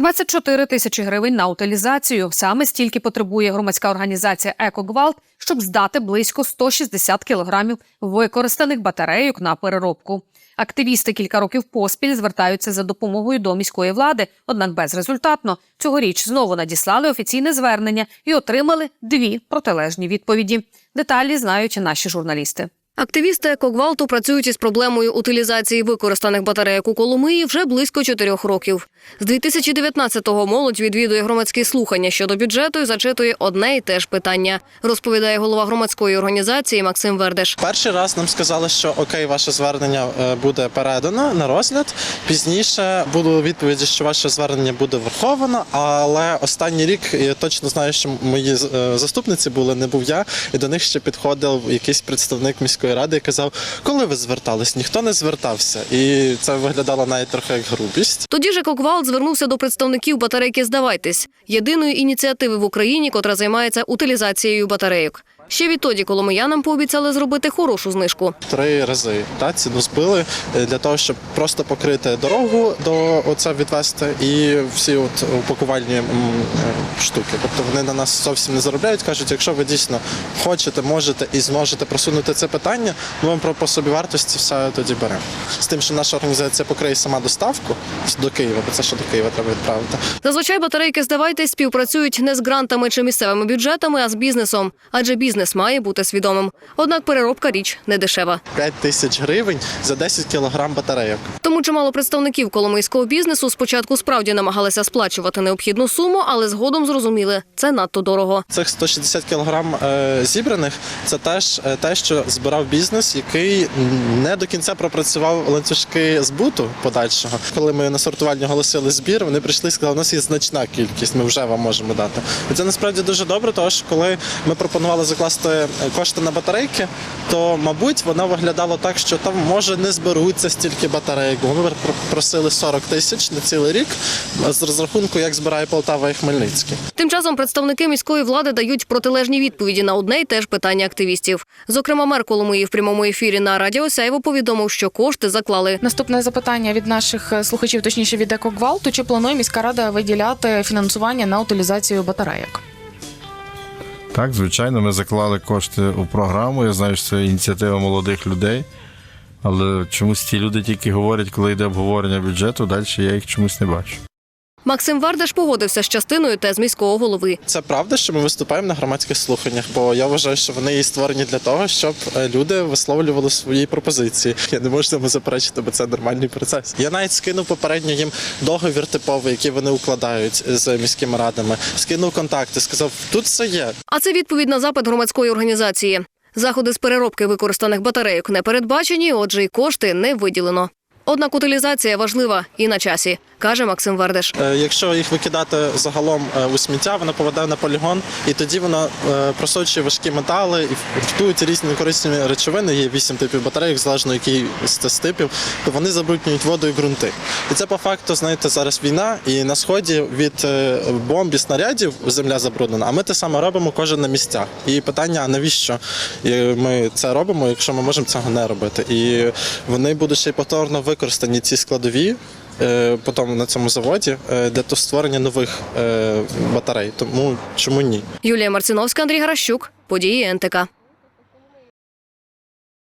24 тисячі гривень на утилізацію. Саме стільки потребує громадська організація «Екогвалт», щоб здати близько 160 кілограмів використаних батарейок на переробку. Активісти кілька років поспіль звертаються за допомогою до міської влади, однак безрезультатно. Цьогоріч знову надіслали офіційне звернення і отримали дві протилежні відповіді. Деталі знають наші журналісти. Активісти екогвалту працюють із проблемою утилізації використаних батарейок у Коломиї вже близько чотирьох років. З 2019-го молодь відвідує громадські слухання щодо бюджету і зачитує одне і те ж питання, розповідає голова громадської організації Максим Вердеш. Перший раз нам сказали, що окей, ваше звернення е, буде передано на розгляд. Пізніше були відповіді, що ваше звернення буде враховано. Але останній рік я точно знаю, що мої е, заступниці були, не був я, і до них ще підходив якийсь представник міської ради казав, коли ви звертались, ніхто не звертався. І це виглядало навіть трохи як грубість. Тоді же коквал звернувся до представників батарейки Здавайтесь єдиної ініціативи в Україні, котра займається утилізацією батарейок. Ще відтоді коломиянам пообіцяли зробити хорошу знижку. Три рази та ціну збили е, для того, щоб просто покрити дорогу до оце відвести і всі от упакувальні е, штуки. Тобто вони на нас зовсім не заробляють. кажуть, якщо ви дійсно хочете, можете і зможете просунути це питання, ми вам про по собі вартості все тоді беремо. З тим, що наша організація покриє сама доставку до Києва, бо це що до Києва треба відправити. Зазвичай батарейки «Здавайтесь» співпрацюють не з грантами чи місцевими бюджетами, а з бізнесом, адже бізнес має бути свідомим. Однак переробка річ не дешева. 5 тисяч гривень за 10 кілограм батарейок. Тому чимало представників коломийського бізнесу спочатку справді намагалися сплачувати необхідну суму, але згодом зрозуміли це надто дорого. Цих 160 кілограм е, зібраних це теж е, те, що збирав бізнес, який не до кінця пропрацював ланцюжки збуту подальшого. Коли ми на сортувальні оголосили збір, вони прийшли і сказали, у нас є значна кількість, ми вже вам можемо дати. І це насправді дуже добре, тому що коли ми пропонували закласти е, кошти на батарейки, то мабуть воно виглядало так, що там може не зберуться стільки батарейок. Ми просили 40 тисяч на цілий рік з розрахунку, як збирає Полтава і Хмельницький. Тим часом представники міської влади дають протилежні відповіді на одне й те ж питання активістів. Зокрема, мер Коломиї в прямому ефірі на радіо Сяйво повідомив, що кошти заклали. Наступне запитання від наших е, слухачів, точніше від екогвалту. Чи планує міська рада виділяти фінансування на утилізацію батарейок? Так, звичайно, ми заклали кошти у програму. Я знаю, що це ініціатива молодих людей. Але чомусь ті люди тільки говорять, коли йде обговорення бюджету, далі я їх чомусь не бачу. Максим Вардаш погодився з частиною тез міського голови. Це правда, що ми виступаємо на громадських слуханнях, бо я вважаю, що вони і створені для того, щоб е, люди висловлювали свої пропозиції. Я не можу цьому заперечити, бо це нормальний процес. Я навіть скинув попередньо їм договір типовий, який вони укладають з міськими радами. Скинув контакти, сказав, тут все є. А це відповідь на запит громадської організації. Заходи з переробки використаних батарейок не передбачені, отже, й кошти не виділено. Однак утилізація важлива і на часі, каже Максим Вардеш. Е, Якщо їх викидати загалом е, у сміття, воно попадає на полігон, і тоді воно е, просочує важкі метали і втують різні корисні речовини. Є вісім типів батарейок, залежно який з типів, то вони забруднюють воду і ґрунти. І це по факту, знаєте, зараз війна, і на сході від бомб і снарядів земля забруднена. А ми те саме робимо кожен на місцях. І питання: навіщо ми це робимо, якщо ми можемо цього не робити? І вони будуть ще й повторно використані ці складові. Е, Потім на цьому заводі е, для то створення нових е, батарей. Тому чому ні? Юлія Марциновська, Андрій Гаращук. Події НТК.